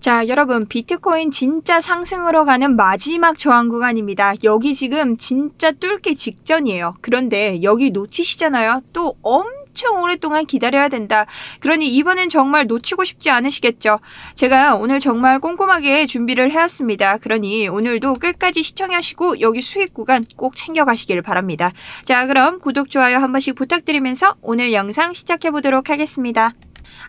자, 여러분, 비트코인 진짜 상승으로 가는 마지막 저항 구간입니다. 여기 지금 진짜 뚫기 직전이에요. 그런데 여기 놓치시잖아요. 또 엄청 오랫동안 기다려야 된다. 그러니 이번엔 정말 놓치고 싶지 않으시겠죠? 제가 오늘 정말 꼼꼼하게 준비를 해왔습니다. 그러니 오늘도 끝까지 시청하시고 여기 수익 구간 꼭 챙겨가시길 바랍니다. 자, 그럼 구독, 좋아요 한 번씩 부탁드리면서 오늘 영상 시작해 보도록 하겠습니다.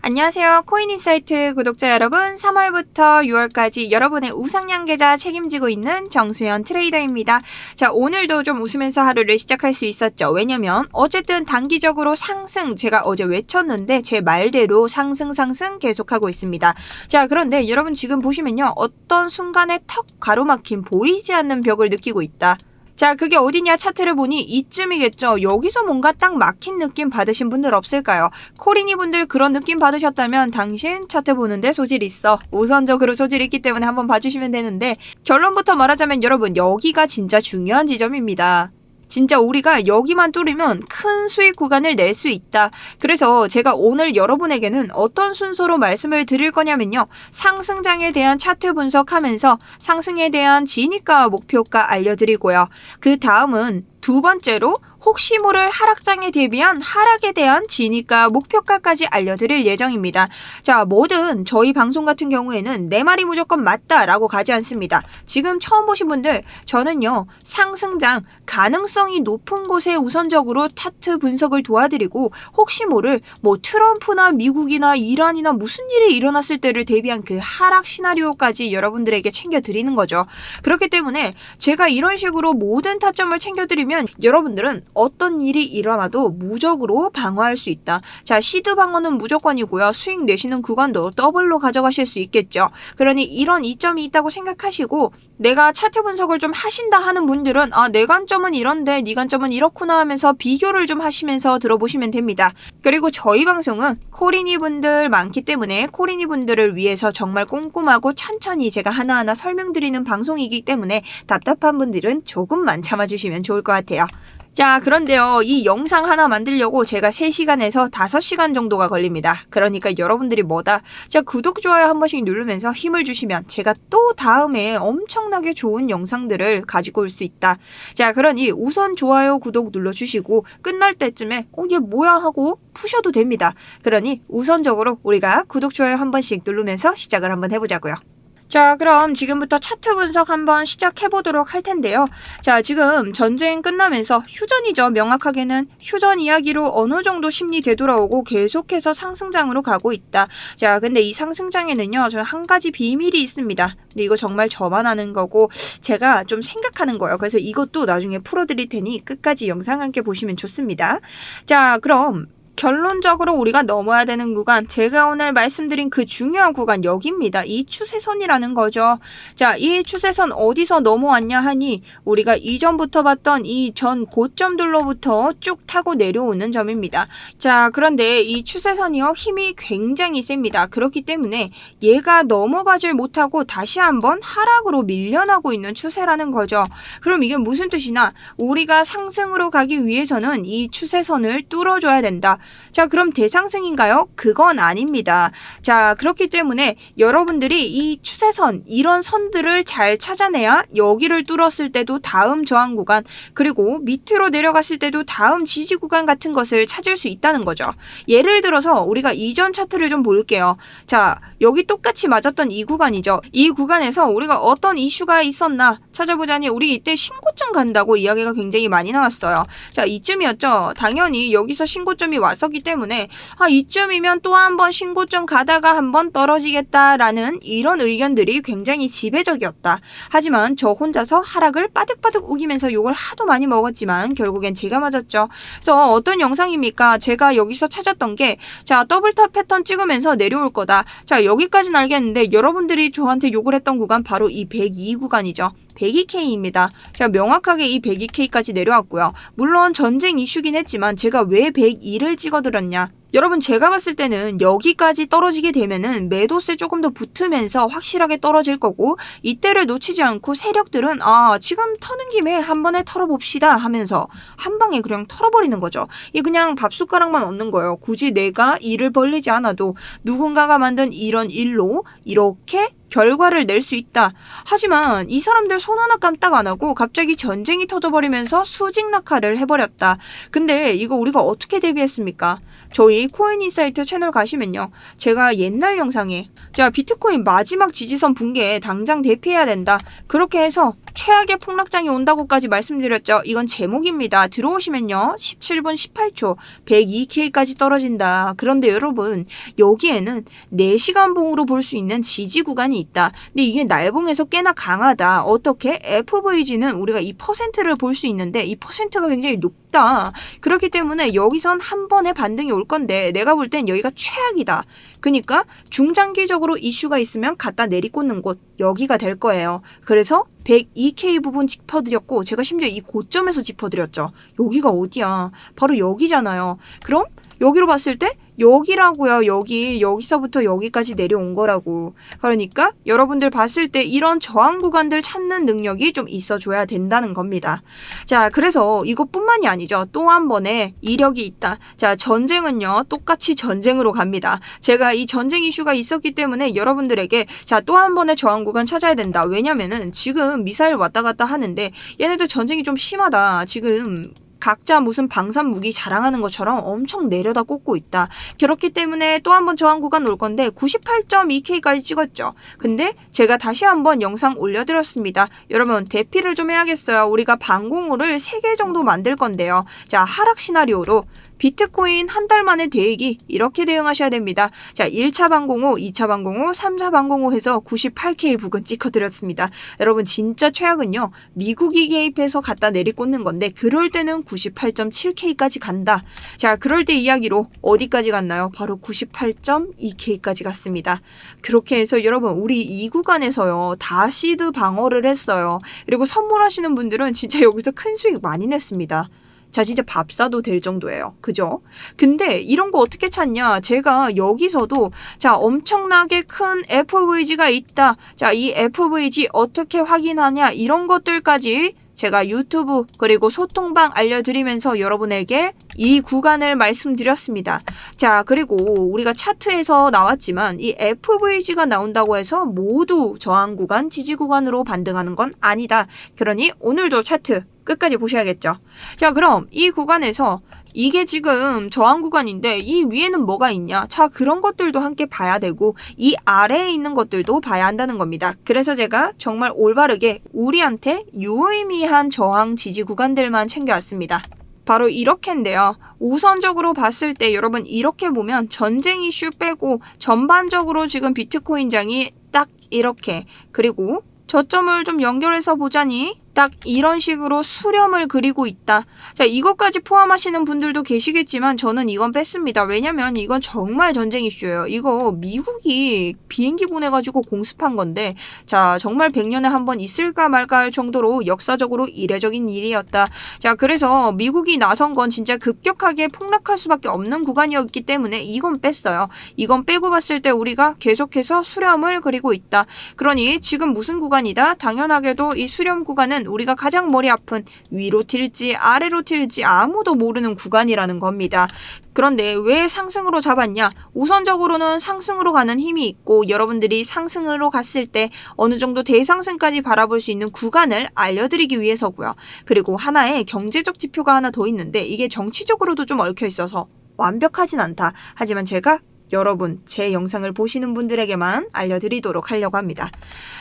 안녕하세요. 코인인사이트 구독자 여러분. 3월부터 6월까지 여러분의 우상향 계좌 책임지고 있는 정수연 트레이더입니다. 자, 오늘도 좀 웃으면서 하루를 시작할 수 있었죠. 왜냐면 어쨌든 단기적으로 상승 제가 어제 외쳤는데 제 말대로 상승 상승 계속하고 있습니다. 자, 그런데 여러분 지금 보시면요. 어떤 순간에 턱 가로막힌 보이지 않는 벽을 느끼고 있다. 자, 그게 어디냐 차트를 보니 이쯤이겠죠. 여기서 뭔가 딱 막힌 느낌 받으신 분들 없을까요? 코리니 분들 그런 느낌 받으셨다면 당신 차트 보는데 소질 있어. 우선적으로 소질 있기 때문에 한번 봐주시면 되는데 결론부터 말하자면 여러분 여기가 진짜 중요한 지점입니다. 진짜 우리가 여기만 뚫으면 큰 수익 구간을 낼 수 있다. 그래서 제가 오늘 여러분에게는 어떤 순서로 말씀을 드릴 거냐면요. 상승장에 대한 차트 분석하면서 상승에 대한 진입가 목표가 알려드리고요. 그 다음은 두 번째로 혹시 모를 하락장에 대비한 하락에 대한 진입가 목표가까지 알려드릴 예정입니다. 자, 뭐든 저희 방송 같은 경우에는 내 말이 무조건 맞다라고 가지 않습니다. 지금 처음 보신 분들, 저는요, 상승장, 가능성이 높은 곳에 우선적으로 차트 분석을 도와드리고, 혹시 모를 뭐 트럼프나 미국이나 이란이나 무슨 일이 일어났을 때를 대비한 그 하락 시나리오까지 여러분들에게 챙겨드리는 거죠. 그렇기 때문에 제가 이런 식으로 모든 타점을 챙겨드리면 여러분들은 어떤 일이 일어나도 무적으로 방어할 수 있다. 자, 시드 방어는 무조건이고요. 수익 내시는 구간도 더블로 가져가실 수 있겠죠. 그러니 이런 이점이 있다고 생각하시고 내가 차트 분석을 좀 하신다 하는 분들은 아, 내 관점은 이런데 네 관점은 이렇구나 하면서 비교를 좀 하시면서 들어보시면 됩니다. 그리고 저희 방송은 코리니 분들 많기 때문에 코리니 분들을 위해서 정말 꼼꼼하고 천천히 제가 하나하나 설명드리는 방송이기 때문에 답답한 분들은 조금만 참아주시면 좋을 것 같아요. 자, 그런데요, 이 영상 하나 만들려고 제가 3시간에서 5시간 정도가 걸립니다. 그러니까 여러분들이 뭐다? 자, 구독, 좋아요 한 번씩 누르면서 힘을 주시면 제가 또 다음에 엄청나게 좋은 영상들을 가지고 올 수 있다. 자, 그러니 우선 좋아요, 구독 눌러주시고 끝날 때쯤에, 어, 얘 뭐야? 하고 푸셔도 됩니다. 그러니 우선적으로 우리가 구독, 좋아요 한 번씩 누르면서 시작을 한번 해보자고요. 자, 그럼 지금부터 차트 분석 한번 시작해 보도록 할 텐데요. 자, 지금 전쟁 끝나면서 휴전이죠. 명확하게는 휴전 이야기로 어느 정도 심리 되돌아오고 계속해서 상승장으로 가고 있다. 자, 근데 이 상승장에는요, 저는 한 가지 비밀이 있습니다. 근데 이거 정말 저만 아는 거고, 제가 좀 생각하는 거예요. 그래서 이것도 나중에 풀어드릴 테니 끝까지 영상 함께 보시면 좋습니다. 자, 그럼 결론적으로 우리가 넘어야 되는 구간, 제가 오늘 말씀드린 그 중요한 구간 여기입니다. 이 추세선이라는 거죠. 자, 이 추세선 어디서 넘어왔냐 하니 우리가 이전부터 봤던 이 전 고점들로부터 쭉 타고 내려오는 점입니다. 자, 그런데 이 추세선이요 힘이 굉장히 셉니다. 그렇기 때문에 얘가 넘어가질 못하고 다시 한번 하락으로 밀려나고 있는 추세라는 거죠. 그럼 이게 무슨 뜻이나 우리가 상승으로 가기 위해서는 이 추세선을 뚫어줘야 된다. 자, 그럼 대상승인가요? 그건 아닙니다. 자, 그렇기 때문에 여러분들이 이 추세선, 이런 선들을 잘 찾아내야 여기를 뚫었을 때도 다음 저항 구간, 그리고 밑으로 내려갔을 때도 다음 지지 구간 같은 것을 찾을 수 있다는 거죠. 예를 들어서 우리가 이전 차트를 좀 볼게요. 자, 여기 똑같이 맞았던 이 구간이죠. 이 구간에서 우리가 어떤 이슈가 있었나 찾아보자니 우리 이때 신고점 간다고 이야기가 굉장히 많이 나왔어요. 자, 이쯤이었죠. 당연히 여기서 신고점이 왔 왔었기 때문에 아 이쯤이면 또 한 번 신고점 가다가 한 번 떨어지겠다라는 이런 의견들이 굉장히 지배적이었다. 하지만 저 혼자서 하락을 빠득빠득 우기면서 욕을 하도 많이 먹었지만 결국엔 제가 맞았죠. 그래서 어떤 영상입니까? 제가 여기서 찾았던 게 자 더블탑 패턴 찍으면서 내려올 거다. 자 여기까지는 알겠는데 여러분들이 저한테 욕을 했던 구간 바로 이 102 구간이죠. 102K입니다. 제가 명확하게 이 102K까지 내려왔고요. 물론 전쟁 이슈긴 했지만 제가 왜 102를 찍어드렸냐? 여러분 제가 봤을 때는 여기까지 떨어지게 되면은 매도세 조금 더 붙으면서 확실하게 떨어질 거고 이때를 놓치지 않고 세력들은 아 지금 터는 김에 한 번에 털어봅시다 하면서 한 방에 그냥 털어버리는 거죠. 이 그냥 밥숟가락만 얻는 거예요. 굳이 내가 일을 벌리지 않아도 누군가가 만든 이런 일로 이렇게 결과를 낼 수 있다. 하지만 이 사람들 손 하나 깜딱 안 하고 갑자기 전쟁이 터져버리면서 수직 낙하를 해버렸다. 근데 이거 우리가 어떻게 대비했습니까? 저희 코인 인사이트 채널 가시면요. 제가 옛날 영상에 자 비트코인 마지막 지지선 붕괴에 당장 대피해야 된다. 그렇게 해서 최악의 폭락장이 온다고까지 말씀드렸죠. 이건 제목입니다. 들어오시면요. 17분 18초 102K까지 떨어진다. 그런데 여러분 여기에는 4시간 봉으로 볼 수 있는 지지 구간이 있다. 근데 이게 날봉에서 꽤나 강하다. 어떻게? FVG는 우리가 이 퍼센트를 볼 수 있는데 이 퍼센트가 굉장히 높 다. 그렇기 때문에 여기선 한 번에 반등이 올 건데 내가 볼 땐 여기가 최악이다. 그러니까 중장기적으로 이슈가 있으면 갖다 내리꽂는 곳 여기가 될 거예요. 그래서 102K 부분 짚어드렸고 제가 심지어 이 고점에서 짚어드렸죠. 여기가 어디야? 바로 여기잖아요. 그럼 여기로 봤을 때 여기라고요. 여기 여기서부터 여기까지 내려온 거라고. 그러니까 여러분들 봤을 때 이런 저항 구간들 찾는 능력이 좀 있어줘야 된다는 겁니다. 자, 그래서 이것뿐만이 아니죠. 또 한 번의 이력이 있다. 자, 전쟁은요. 똑같이 전쟁으로 갑니다. 제가 이 전쟁 이슈가 있었기 때문에 여러분들에게 자, 또 한 번의 저항 구간 찾아야 된다. 왜냐면은 지금 미사일 왔다 갔다 하는데 얘네들 전쟁이 좀 심하다. 지금 각자 무슨 방산 무기 자랑하는 것처럼 엄청 내려다 꽂고 있다. 그렇기 때문에 또 한 번 저항 구간 올 건데 98.2K까지 찍었죠. 근데 제가 다시 한번 영상 올려드렸습니다. 여러분 대피를 좀 해야겠어요. 우리가 방공호를 3개 정도 만들 건데요. 자 하락 시나리오로 비트코인 한 달 만에 대액이 이렇게 대응하셔야 됩니다. 자, 1차 방공호, 2차 방공호, 3차 방공호 해서 98K 부근 찍어드렸습니다. 여러분 진짜 최악은요. 미국이 개입해서 갖다 내리꽂는 건데 그럴 때는 98.7K까지 간다. 자, 그럴 때 이야기로 어디까지 갔나요? 바로 98.2K까지 갔습니다. 그렇게 해서 여러분 우리 이 구간에서요. 다 시드 방어를 했어요. 그리고 선물하시는 분들은 진짜 여기서 큰 수익 많이 냈습니다. 자, 진짜 밥 사도 될 정도예요. 그죠? 근데 이런 거 어떻게 찾냐? 제가 여기서도 자, 엄청나게 큰 FVG가 있다. 자, 이 FVG 어떻게 확인하냐? 이런 것들까지 제가 유튜브 그리고 소통방 알려드리면서 여러분에게 이 구간을 말씀드렸습니다. 자, 그리고 우리가 차트에서 나왔지만 이 FVG가 나온다고 해서 모두 저항 구간, 지지 구간으로 반등하는 건 아니다. 그러니 오늘도 차트 끝까지 보셔야겠죠. 자, 그럼 이 구간에서 이게 지금 저항 구간인데 이 위에는 뭐가 있냐? 자, 그런 것들도 함께 봐야 되고 이 아래에 있는 것들도 봐야 한다는 겁니다. 그래서 제가 정말 올바르게 우리한테 유의미한 저항 지지 구간들만 챙겨왔습니다. 바로 이렇게인데요. 우선적으로 봤을 때 여러분 이렇게 보면 전쟁 이슈 빼고 전반적으로 지금 비트코인장이 딱 이렇게 그리고 저점을 좀 연결해서 보자니 딱 이런 식으로 수렴을 그리고 있다. 자, 이것까지 포함하시는 분들도 계시겠지만 저는 이건 뺐습니다. 왜냐면 이건 정말 전쟁 이슈예요. 이거 미국이 비행기 보내가지고 공습한 건데, 자, 정말 100년에 한 번 있을까 말까 할 정도로 역사적으로 이례적인 일이었다. 자, 그래서 미국이 나선 건 진짜 급격하게 폭락할 수밖에 없는 구간이었기 때문에 이건 뺐어요. 이건 빼고 봤을 때 우리가 계속해서 수렴을 그리고 있다. 그러니 지금 무슨 구간이다? 당연하게도 이 수렴 구간은 우리가 가장 머리 아픈 위로 튈지 아래로 튈지 아무도 모르는 구간이라는 겁니다. 그런데 왜 상승으로 잡았냐? 우선적으로는 상승으로 가는 힘이 있고 여러분들이 상승으로 갔을 때 어느 정도 대상승까지 바라볼 수 있는 구간을 알려드리기 위해서고요. 그리고 하나의 경제적 지표가 하나 더 있는데 이게 정치적으로도 좀 얽혀 있어서 완벽하진 않다. 하지만 제가 여러분, 제 영상을 보시는 분들에게만 알려드리도록 하려고 합니다.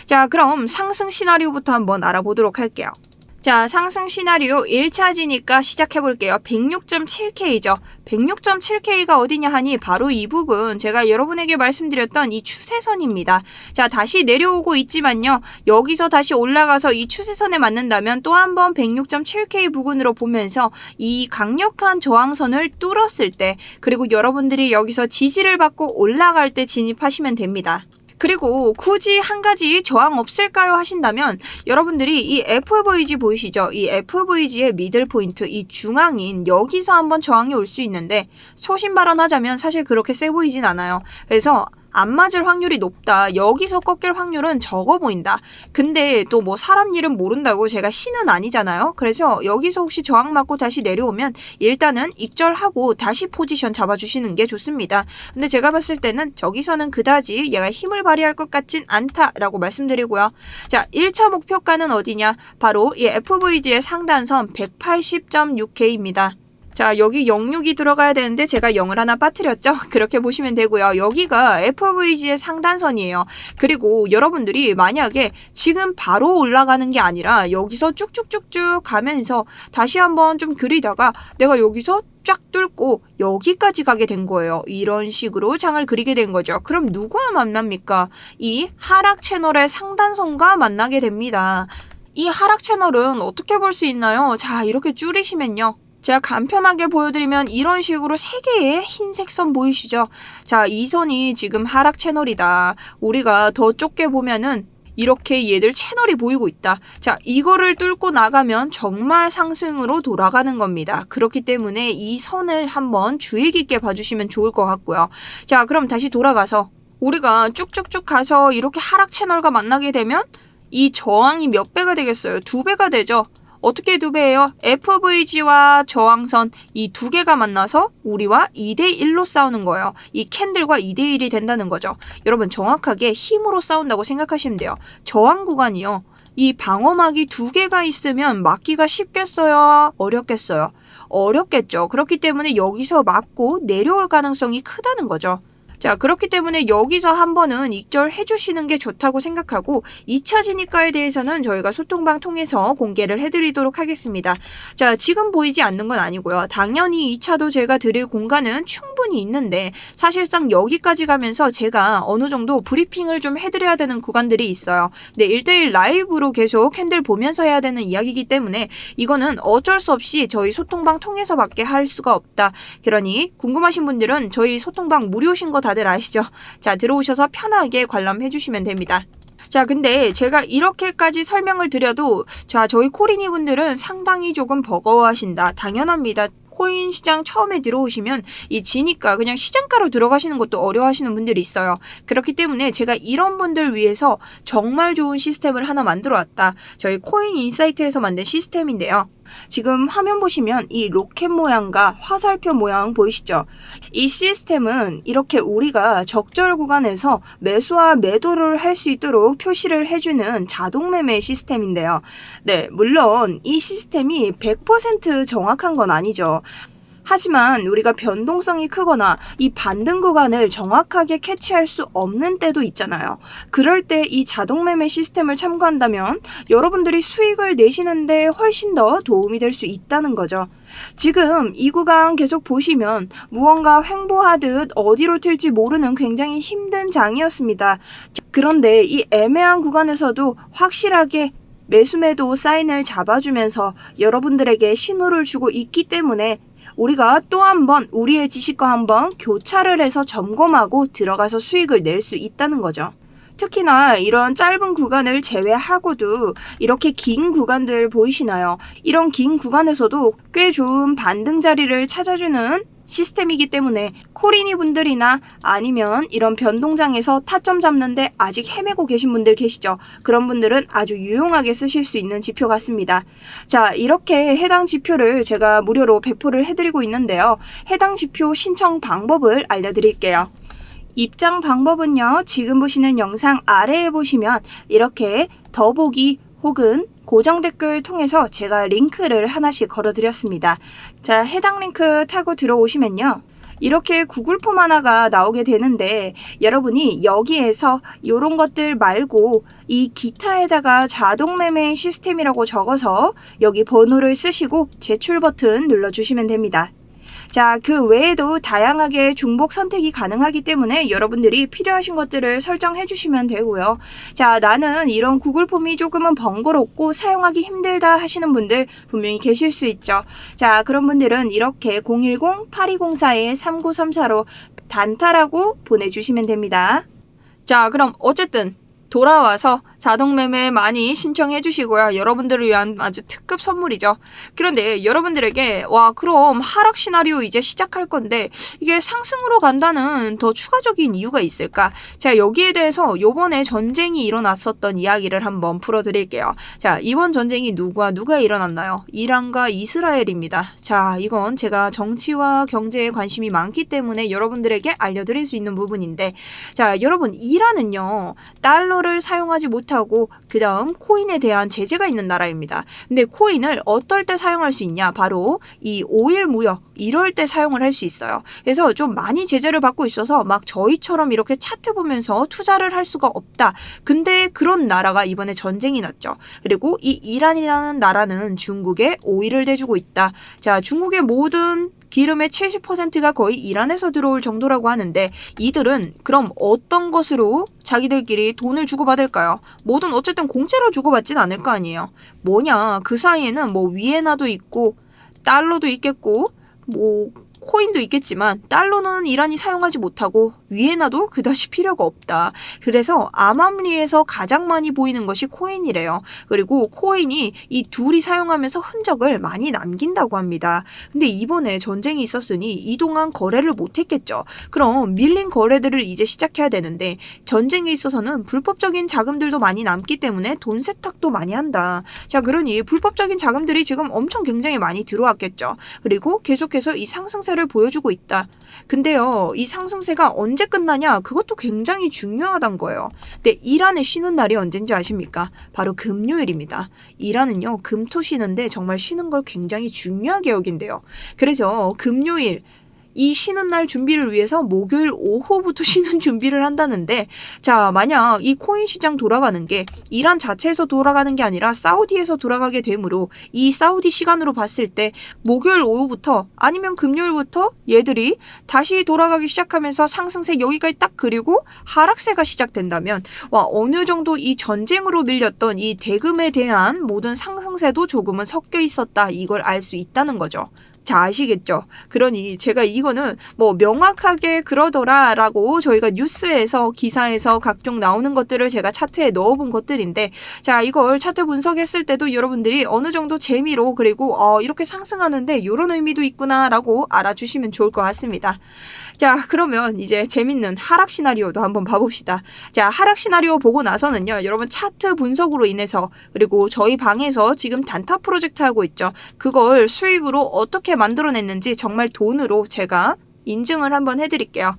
자, 그럼 상승 시나리오부터 한번 알아보도록 할게요. 자, 상승 시나리오 1차지니까 시작해볼게요. 106.7K죠. 106.7K가 어디냐 하니 바로 이 부분 제가 여러분에게 말씀드렸던 이 추세선입니다. 자, 다시 내려오고 있지만요. 여기서 다시 올라가서 이 추세선에 맞는다면 또 한 번 106.7K 부근으로 보면서 이 강력한 저항선을 뚫었을 때 그리고 여러분들이 여기서 지지를 받고 올라갈 때 진입하시면 됩니다. 그리고 굳이 한 가지 저항 없을까요 하신다면 여러분들이 이 FVG 보이시죠? 이 FVG의 미들 포인트, 이 중앙인 여기서 한번 저항이 올 수 있는데 소신 발언하자면 사실 그렇게 세 보이진 않아요. 그래서 안 맞을 확률이 높다. 여기서 꺾일 확률은 적어 보인다. 근데 또 뭐 사람 일은 모른다고 제가 신은 아니잖아요. 그래서 여기서 혹시 저항 맞고 다시 내려오면 일단은 익절하고 다시 포지션 잡아주시는 게 좋습니다. 근데 제가 봤을 때는 저기서는 그다지 얘가 힘을 발휘할 것 같진 않다라고 말씀드리고요. 자, 1차 목표가는 어디냐? 바로 이 FVG의 상단선 180.6K입니다. 자, 여기 06이 들어가야 되는데 제가 0을 하나 빠뜨렸죠? 그렇게 보시면 되고요. 여기가 FVG의 상단선이에요. 그리고 여러분들이 만약에 지금 바로 올라가는 게 아니라 여기서 쭉쭉쭉쭉 가면서 다시 한번 좀 그리다가 내가 여기서 쫙 뚫고 여기까지 가게 된 거예요. 이런 식으로 장을 그리게 된 거죠. 그럼 누구와 만납니까? 이 하락 채널의 상단선과 만나게 됩니다. 이 하락 채널은 어떻게 볼 수 있나요? 자, 이렇게 줄이시면요. 제가 간편하게 보여드리면 이런 식으로 세 개의 흰색 선 보이시죠? 자, 이 선이 지금 하락 채널이다. 우리가 더 좁게 보면은 이렇게 얘들 채널이 보이고 있다. 자, 이거를 뚫고 나가면 정말 상승으로 돌아가는 겁니다. 그렇기 때문에 이 선을 한번 주의 깊게 봐주시면 좋을 것 같고요. 자, 그럼 다시 돌아가서 우리가 쭉쭉쭉 가서 이렇게 하락 채널과 만나게 되면 이 저항이 몇 배가 되겠어요? 두 배가 되죠. 어떻게 두 배예요? FVG와 저항선 이 두 개가 만나서 우리와 2대1로 싸우는 거예요. 이 캔들과 2대1이 된다는 거죠. 여러분 정확하게 힘으로 싸운다고 생각하시면 돼요. 저항 구간이요. 이 방어막이 두 개가 있으면 막기가 쉽겠어요? 어렵겠어요? 어렵겠죠. 그렇기 때문에 여기서 맞고 내려올 가능성이 크다는 거죠. 자, 그렇기 때문에 여기서 한 번은 익절해 주시는 게 좋다고 생각하고 2차 진입가에 대해서는 저희가 소통방 통해서 공개를 해드리도록 하겠습니다. 자, 지금 보이지 않는 건 아니고요. 당연히 2차도 제가 드릴 공간은 충분히 있는데 사실상 여기까지 가면서 제가 어느 정도 브리핑을 좀 해드려야 되는 구간들이 있어요. 네, 1대1 라이브로 계속 캔들 보면서 해야 되는 이야기이기 때문에 이거는 어쩔 수 없이 저희 소통방 통해서밖에 할 수가 없다. 그러니 궁금하신 분들은 저희 소통방 무료신 거 다들 아시죠? 자, 들어오셔서 편하게 관람해 주시면 됩니다. 자, 근데 제가 이렇게까지 설명을 드려도 자, 저희 코리니 분들은 상당히 조금 버거워하신다. 당연합니다. 코인 시장 처음에 들어오시면 이 지니까 그냥 시장가로 들어가시는 것도 어려워하시는 분들이 있어요. 그렇기 때문에 제가 이런 분들 위해서 정말 좋은 시스템을 하나 만들어 왔다. 저희 코인 인사이트에서 만든 시스템인데요. 지금 화면 보시면 이 로켓 모양과 화살표 모양 보이시죠? 이 시스템은 이렇게 우리가 적절 구간에서 매수와 매도를 할 수 있도록 표시를 해주는 자동 매매 시스템인데요. 네, 물론 이 시스템이 100% 정확한 건 아니죠. 하지만 우리가 변동성이 크거나 이 반등 구간을 정확하게 캐치할 수 없는 때도 있잖아요. 그럴 때 이 자동 매매 시스템을 참고한다면 여러분들이 수익을 내시는데 훨씬 더 도움이 될 수 있다는 거죠. 지금 이 구간 계속 보시면 무언가 횡보하듯 어디로 튈지 모르는 굉장히 힘든 장이었습니다. 그런데 이 애매한 구간에서도 확실하게 매수매도 사인을 잡아주면서 여러분들에게 신호를 주고 있기 때문에 우리가 또 한 번 우리의 지식과 한번 교차를 해서 점검하고 들어가서 수익을 낼 수 있다는 거죠. 특히나 이런 짧은 구간을 제외하고도 이렇게 긴 구간들 보이시나요? 이런 긴 구간에서도 꽤 좋은 반등 자리를 찾아주는 시스템이기 때문에 코리니 분들이나 아니면 이런 변동장에서 타점 잡는데 아직 헤매고 계신 분들 계시죠? 그런 분들은 아주 유용하게 쓰실 수 있는 지표 같습니다. 자, 이렇게 해당 지표를 제가 무료로 배포를 해드리고 있는데요. 해당 지표 신청 방법을 알려드릴게요. 입장 방법은요, 지금 보시는 영상 아래에 보시면 이렇게 더보기 혹은 고정 댓글 통해서 제가 링크를 하나씩 걸어드렸습니다. 자, 해당 링크 타고 들어오시면요. 이렇게 구글 폼 하나가 나오게 되는데 여러분이 여기에서 이런 것들 말고 이 기타에다가 자동 매매 시스템이라고 적어서 여기 번호를 쓰시고 제출 버튼 눌러주시면 됩니다. 자, 그 외에도 다양하게 중복 선택이 가능하기 때문에 여러분들이 필요하신 것들을 설정해 주시면 되고요. 자, 나는 이런 구글 폼이 조금은 번거롭고 사용하기 힘들다 하시는 분들 분명히 계실 수 있죠. 자, 그런 분들은 이렇게 010-8204-3934로 단타라고 보내주시면 됩니다. 자, 그럼 어쨌든 돌아와서 자동 매매 많이 신청해 주시고요. 여러분들을 위한 아주 특급 선물이죠. 그런데 여러분들에게 와 그럼 하락 시나리오 이제 시작할 건데 이게 상승으로 간다는 더 추가적인 이유가 있을까? 자 여기에 대해서 요번에 전쟁이 일어났었던 이야기를 한번 풀어 드릴게요. 자 이번 전쟁이 누구와 누가 일어났나요? 이란과 이스라엘입니다. 자 이건 제가 정치와 경제에 관심이 많기 때문에 여러분들에게 알려 드릴 수 있는 부분인데 자 여러분 이란은요 달러 를 사용하지 못 못하고 그 다음 코인에 대한 제재가 있는 나라입니다. 근데 코인을 어떨 때 사용할 수 있냐? 바로 이 5일 무역 이럴 때 사용을 할 수 있어요. 그래서 좀 많이 제재를 받고 있어서 막 저희처럼 이렇게 차트 보면서 투자를 할 수가 없다. 근데 그런 나라가 이번에 전쟁이 났죠. 그리고 이 이란이라는 나라는 중국에 오일을 대주고 있다. 자, 중국의 모든 기름의 70%가 거의 이란에서 들어올 정도라고 하는데 이들은 그럼 어떤 것으로 자기들끼리 돈을 주고받을까요? 뭐든 어쨌든 공짜로 주고받진 않을 거 아니에요. 뭐냐 그 사이에는 뭐 위에나도 있고 달러도 있겠고 뭐 코인도 있겠지만 달러는 이란이 사용하지 못하고 위에나도 그다지 필요가 없다. 그래서 암암리에서 가장 많이 보이는 것이 코인이래요. 그리고 코인이 이 둘이 사용하면서 흔적을 많이 남긴다고 합니다. 근데 이번에 전쟁이 있었으니 이동안 거래를 못했겠죠. 그럼 밀린 거래들을 이제 시작해야 되는데 전쟁에 있어서는 불법적인 자금들도 많이 남기 때문에 돈 세탁도 많이 한다. 자, 그러니 불법적인 자금들이 지금 엄청 굉장히 많이 들어왔겠죠. 그리고 계속해서 이 상승세를 보여주고 있다. 근데요, 이 상승세가 언제 언제 끝나냐? 그것도 굉장히 중요하단 거예요. 근데 이란에 쉬는 날이 언젠지 아십니까? 바로 금요일입니다. 이란은요, 금토 쉬는데 정말 쉬는 걸 굉장히 중요하게 여긴대요. 그래서 금요일, 이 쉬는 날 준비를 위해서 목요일 오후부터 쉬는 준비를 한다는데 자 만약 이 코인 시장 돌아가는 게 이란 자체에서 돌아가는 게 아니라 사우디에서 돌아가게 되므로 이 사우디 시간으로 봤을 때 목요일 오후부터 아니면 금요일부터 얘들이 다시 돌아가기 시작하면서 상승세 여기까지 딱 그리고 하락세가 시작된다면 와 어느 정도 이 전쟁으로 밀렸던 이 대금에 대한 모든 상승세도 조금은 섞여 있었다 이걸 알 수 있다는 거죠. 자, 아시겠죠? 그러니 제가 이거는 뭐 명확하게 그러더라라고 저희가 뉴스에서 기사에서 각종 나오는 것들을 제가 차트에 넣어본 것들인데 자, 이걸 차트 분석했을 때도 여러분들이 어느 정도 재미로 그리고 어, 이렇게 상승하는데 이런 의미도 있구나라고 알아주시면 좋을 것 같습니다. 자, 그러면 이제 재밌는 하락 시나리오도 한번 봐봅시다. 자, 하락 시나리오 보고 나서는요, 여러분 차트 분석으로 인해서 그리고 저희 방에서 지금 단타 프로젝트 하고 있죠. 그걸 수익으로 어떻게 만들어냈는지 정말 돈으로 제가 인증을 한번 해드릴게요.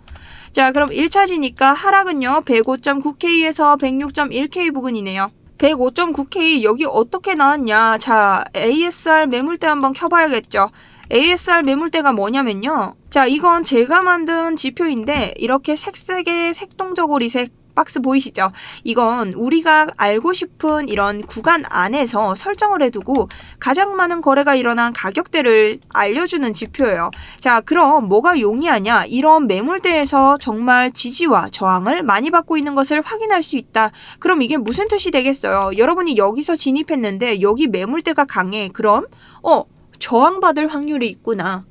자, 그럼 1차지니까 하락은요, 105.9K에서 106.1K 부근이네요. 105.9K 여기 어떻게 나왔냐? 자, ASR 매물대 한번 켜봐야겠죠. ASR 매물대가 뭐냐면요. 자, 이건 제가 만든 지표인데 이렇게 색색의 색동저고리색 박스 보이시죠? 이건 우리가 알고 싶은 이런 구간 안에서 설정을 해두고 가장 많은 거래가 일어난 가격대를 알려주는 지표예요. 자, 그럼 뭐가 용이하냐? 이런 매물대에서 정말 지지와 저항을 많이 받고 있는 것을 확인할 수 있다. 그럼 이게 무슨 뜻이 되겠어요? 여러분이 여기서 진입했는데 여기 매물대가 강해. 그럼 어 저항받을 확률이 있구나.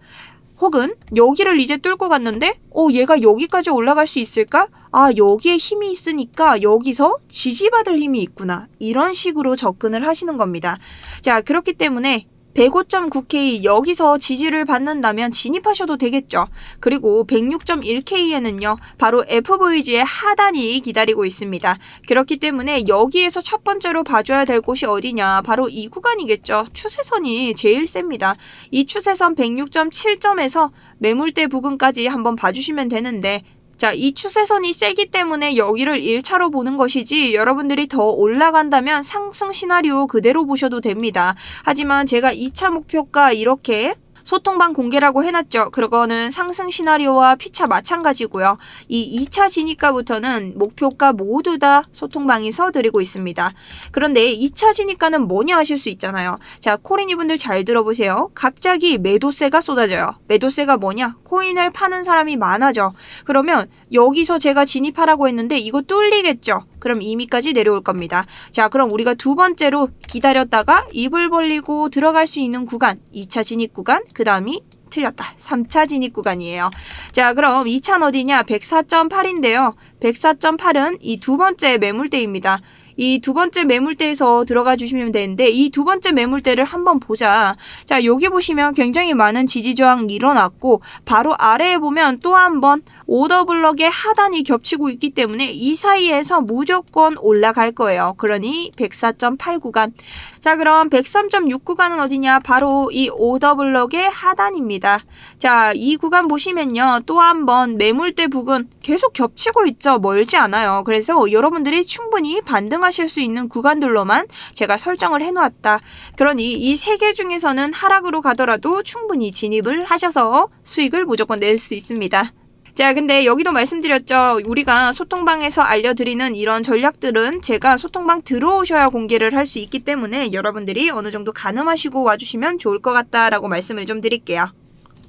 혹은 여기를 이제 뚫고 갔는데 어 얘가 여기까지 올라갈 수 있을까? 아 여기에 힘이 있으니까 여기서 지지받을 힘이 있구나 이런 식으로 접근을 하시는 겁니다. 자 그렇기 때문에 105.9K 여기서 지지를 받는다면 진입하셔도 되겠죠. 그리고 106.1K에는요. 바로 FVG의 하단이 기다리고 있습니다. 그렇기 때문에 여기에서 첫 번째로 봐줘야 될 곳이 어디냐. 바로 이 구간이겠죠. 추세선이 제일 셉니다. 이 추세선 106.7점에서 매물대 부근까지 한번 봐주시면 되는데 자, 이 추세선이 세기 때문에 여기를 1차로 보는 것이지 여러분들이 더 올라간다면 상승 시나리오 그대로 보셔도 됩니다. 하지만 제가 2차 목표가 이렇게 소통방 공개라고 해놨죠. 그거는 상승 시나리오와 피차 마찬가지고요. 이 2차 진입가부터는 목표가 모두 다 소통방에서 드리고 있습니다. 그런데 2차 진입가는 뭐냐 하실 수 있잖아요. 자, 코린 이 분들 잘 들어보세요. 갑자기 매도세가 쏟아져요. 매도세가 뭐냐? 코인을 파는 사람이 많아져. 그러면 여기서 제가 진입하라고 했는데 이거 뚫리겠죠. 그럼 이미까지 내려올 겁니다. 자, 그럼 우리가 두 번째로 기다렸다가 입을 벌리고 들어갈 수 있는 구간, 2차 진입 구간, 그 다음이 틀렸다. 3차 진입 구간이에요. 자, 그럼 2차는 어디냐? 104.8인데요. 104.8은 이 두 번째 매물대입니다. 이 두 번째 매물대에서 들어가 주시면 되는데 이 두 번째 매물대를 한번 보자. 자, 여기 보시면 굉장히 많은 지지 저항이 일어났고 바로 아래에 보면 또 한번 오더 블럭의 하단이 겹치고 있기 때문에 이 사이에서 무조건 올라갈 거예요. 그러니 104.8 구간. 자, 그럼 103.6 구간은 어디냐? 바로 이 오더 블럭의 하단입니다. 자, 이 구간 보시면요. 또 한 번 매물대 부근 계속 겹치고 있죠. 멀지 않아요. 그래서 여러분들이 충분히 반등하실 수 있는 구간들로만 제가 설정을 해놓았다. 그러니 이 세 개 중에서는 하락으로 가더라도 충분히 진입을 하셔서 수익을 무조건 낼 수 있습니다. 자, 근데 여기도 말씀드렸죠. 우리가 소통방에서 알려드리는 이런 전략들은 제가 소통방 들어오셔야 공개를 할 수 있기 때문에 여러분들이 어느 정도 가늠하시고 와주시면 좋을 것 같다라고 말씀을 좀 드릴게요.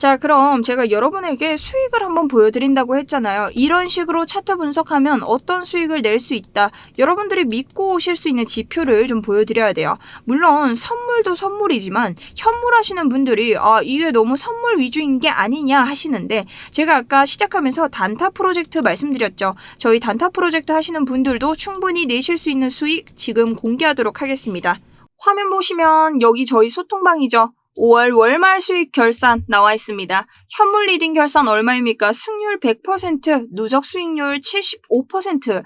자, 그럼 제가 여러분에게 수익을 한번 보여드린다고 했잖아요. 이런 식으로 차트 분석하면 어떤 수익을 낼 수 있다. 여러분들이 믿고 오실 수 있는 지표를 좀 보여드려야 돼요. 물론 선물도 선물이지만 현물하시는 분들이 아, 이게 너무 선물 위주인 게 아니냐 하시는데 제가 아까 시작하면서 단타 프로젝트 말씀드렸죠. 저희 단타 프로젝트 하시는 분들도 충분히 내실 수 있는 수익 지금 공개하도록 하겠습니다. 화면 보시면 여기 저희 소통방이죠. 5월 월말 수익 결산 나와 있습니다. 현물 리딩 결산 얼마입니까? 승률 100%, 누적 수익률 75%.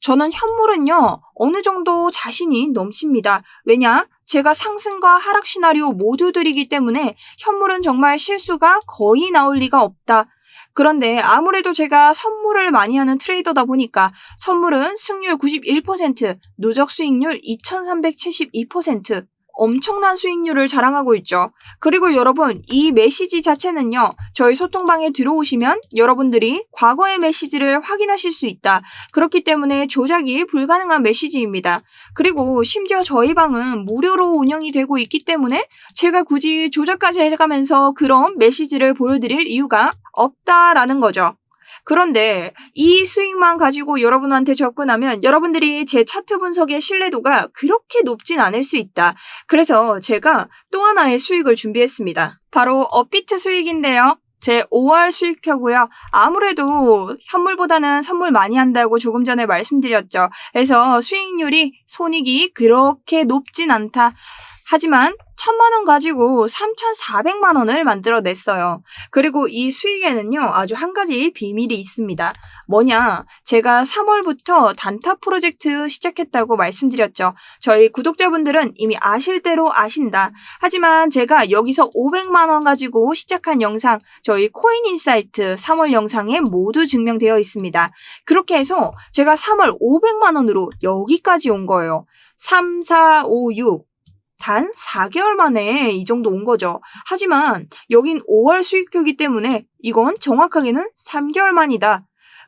저는 현물은요, 어느 정도 자신이 넘칩니다. 왜냐? 제가 상승과 하락 시나리오 모두 드리기 때문에 현물은 정말 실수가 거의 나올 리가 없다. 그런데 아무래도 제가 선물을 많이 하는 트레이더다 보니까 선물은 승률 91%, 누적 수익률 2372%, 엄청난 수익률을 자랑하고 있죠. 그리고 여러분, 이 메시지 자체는요, 저희 소통방에 들어오시면 여러분들이 과거의 메시지를 확인하실 수 있다. 그렇기 때문에 조작이 불가능한 메시지입니다. 그리고 심지어 저희 방은 무료로 운영이 되고 있기 때문에 제가 굳이 조작까지 해가면서 그런 메시지를 보여드릴 이유가 없다라는 거죠. 그런데 이 수익만 가지고 여러분한테 접근하면 여러분들이 제 차트 분석의 신뢰도가 그렇게 높진 않을 수 있다. 그래서 제가 또 하나의 수익을 준비했습니다. 바로 업비트 수익인데요. 제 5월 수익표고요. 아무래도 현물보다는 선물 많이 한다고 조금 전에 말씀드렸죠. 그래서 수익률이 손익이 그렇게 높진 않다. 하지만 천만 원 가지고 3,400만 원을 만들어냈어요. 그리고 이 수익에는요, 아주 한 가지 비밀이 있습니다. 뭐냐? 제가 3월부터 단타 프로젝트 시작했다고 말씀드렸죠. 저희 구독자분들은 이미 아실 대로 아신다. 하지만 제가 여기서 500만 원 가지고 시작한 영상, 저희 코인 인사이트 3월 영상에 모두 증명되어 있습니다. 그렇게 해서 제가 3월 500만 원으로 여기까지 온 거예요. 3, 4, 5, 6. 단 4개월 만에 이 정도 온 거죠. 하지만 여긴 5월 수익표기 때문에 이건 정확하게는 3개월 만이다.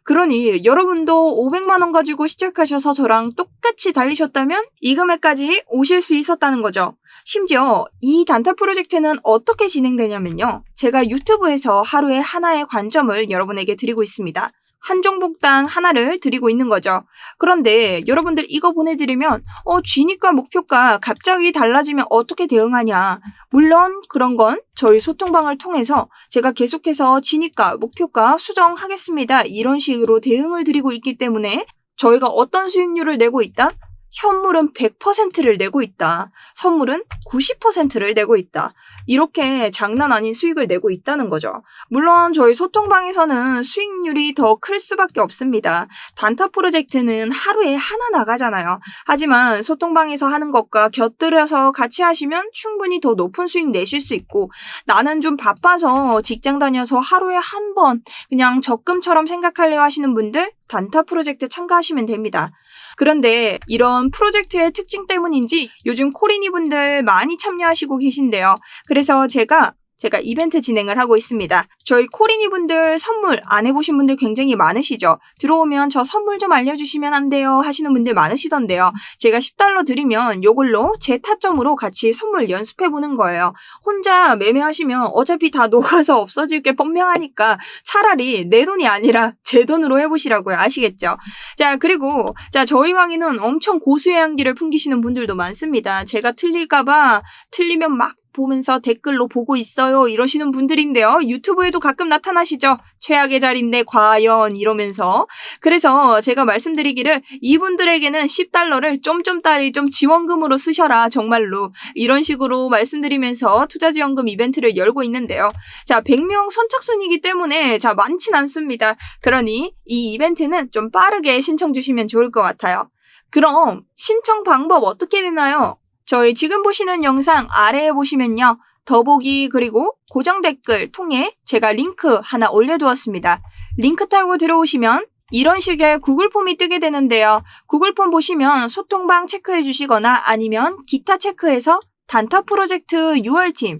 그러니 여러분도 500만 원 가지고 시작하셔서 저랑 똑같이 달리셨다면 이 금액까지 오실 수 있었다는 거죠. 심지어 이 단타 프로젝트는 어떻게 진행되냐면요. 제가 유튜브에서 하루에 하나의 관점을 여러분에게 드리고 있습니다. 한 종목당 하나를 드리고 있는 거죠. 그런데 여러분들 이거 보내드리면 어 쥐니까 목표가 갑자기 달라지면 어떻게 대응하냐. 물론 그런 건 저희 소통방을 통해서 제가 계속해서 쥐니까 목표가 수정하겠습니다. 이런 식으로 대응을 드리고 있기 때문에 저희가 어떤 수익률을 내고 있다? 현물은 100%를 내고 있다. 선물은 90%를 내고 있다. 이렇게 장난 아닌 수익을 내고 있다는 거죠. 물론 저희 소통방에서는 수익률이 더 클 수밖에 없습니다. 단타 프로젝트는 하루에 하나 나가잖아요. 하지만 소통방에서 하는 것과 곁들여서 같이 하시면 충분히 더 높은 수익 내실 수 있고 나는 좀 바빠서 직장 다녀서 하루에 한 번 그냥 적금처럼 생각하려 하시는 분들 단타 프로젝트 참가하시면 됩니다. 그런데 이런 프로젝트의 특징 때문인지 요즘 코리니 분들 많이 참여하시고 계신데요. 그래서 제가 제가 이벤트 진행을 하고 있습니다. 저희 코리니 분들 선물 안 해보신 분들 굉장히 많으시죠? 들어오면 저 선물 좀 알려주시면 안 돼요 하시는 분들 많으시던데요. 제가 10달러 드리면 요걸로 제 타점으로 같이 선물 연습해보는 거예요. 혼자 매매하시면 어차피 다 녹아서 없어질 게 분명하니까 차라리 내 돈이 아니라 제 돈으로 해보시라고요. 아시겠죠? 자, 그리고 자 저희 왕이는 엄청 고수의 향기를 풍기시는 분들도 많습니다. 제가 틀릴까봐 틀리면 막 보면서 댓글로 보고 있어요. 이러시는 분들인데요. 유튜브에도 가끔 나타나시죠. 최악의 자리인데 과연 이러면서. 그래서 제가 말씀드리기를 이분들에게는 10달러를 좀좀따리 좀 지원금으로 쓰셔라. 정말로. 이런 식으로 말씀드리면서 투자 지원금 이벤트를 열고 있는데요. 자, 100명 선착순이기 때문에 자, 많진 않습니다. 그러니 이 이벤트는 좀 빠르게 신청 주시면 좋을 것 같아요. 그럼 신청 방법 어떻게 되나요? 저희 지금 보시는 영상 아래에 보시면요. 더보기 그리고 고정 댓글 통해 제가 링크 하나 올려두었습니다. 링크 타고 들어오시면 이런 식의 구글 폼이 뜨게 되는데요. 구글 폼 보시면 소통방 체크해 주시거나 아니면 기타 체크해서 단타 프로젝트 6월팀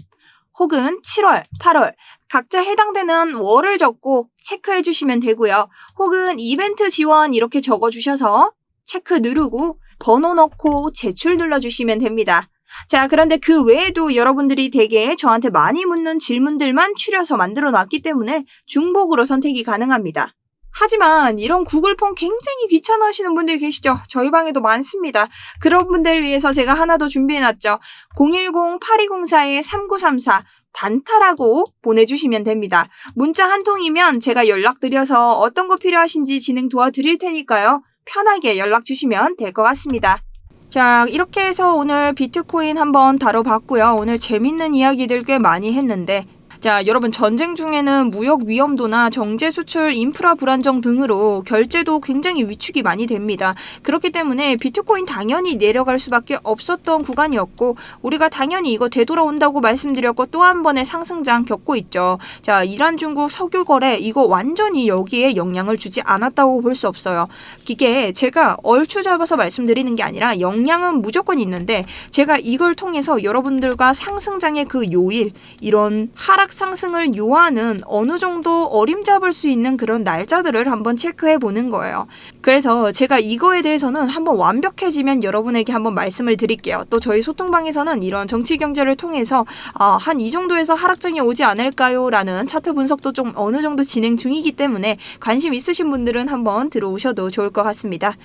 혹은 7월, 8월 각자 해당되는 월을 적고 체크해 주시면 되고요. 혹은 이벤트 지원 이렇게 적어 주셔서 체크 누르고 번호 넣고 제출 눌러주시면 됩니다. 자, 그런데 그 외에도 여러분들이 되게 저한테 많이 묻는 질문들만 추려서 만들어 놨기 때문에 중복으로 선택이 가능합니다. 하지만 이런 구글 폼 굉장히 귀찮아 하시는 분들 계시죠? 저희 방에도 많습니다. 그런 분들 위해서 제가 하나 더 준비해 놨죠. 010-8204-3934 단타라고 보내주시면 됩니다. 문자 한 통이면 제가 연락드려서 어떤 거 필요하신지 진행 도와드릴 테니까요. 편하게 연락 주시면 될 것 같습니다. 자, 이렇게 해서 오늘 비트코인 한번 다뤄봤고요. 오늘 재밌는 이야기들 꽤 많이 했는데, 자, 여러분 전쟁 중에는 무역 위험도나 정제 수출 인프라 불안정 등으로 결제도 굉장히 위축이 많이 됩니다. 그렇기 때문에 비트코인 당연히 내려갈 수밖에 없었던 구간이었고 우리가 당연히 이거 되돌아온다고 말씀드렸고 또 한 번의 상승장 겪고 있죠. 자, 이란 중국 석유 거래 이거 완전히 여기에 영향을 주지 않았다고 볼 수 없어요. 이게 제가 얼추 잡아서 말씀드리는 게 아니라 영향은 무조건 있는데 제가 이걸 통해서 여러분들과 상승장의 그 요일 이런 하락 상승을 요하는 어느 정도 어림잡을 수 있는 그런 날짜들을 한번 체크해 보는 거예요. 그래서 제가 이거에 대해서는 한번 완벽해지면 여러분에게 한번 말씀을 드릴게요. 또 저희 소통방에서는 이런 정치 경제를 통해서 아, 한 이 정도에서 하락장이 오지 않을까요? 라는 차트 분석도 좀 어느 정도 진행 중이기 때문에 관심 있으신 분들은 한번 들어오셔도 좋을 것 같습니다.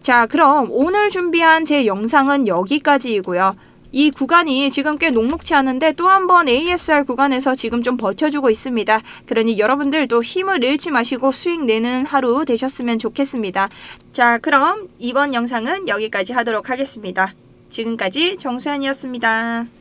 자, 그럼 오늘 준비한 제 영상은 여기까지이고요. 이 구간이 지금 꽤 녹록치 않은데 또 한 번 ASR 구간에서 지금 좀 버텨주고 있습니다. 그러니 여러분들도 힘을 잃지 마시고 수익 내는 하루 되셨으면 좋겠습니다. 자, 그럼 이번 영상은 여기까지 하도록 하겠습니다. 지금까지 정수현이었습니다.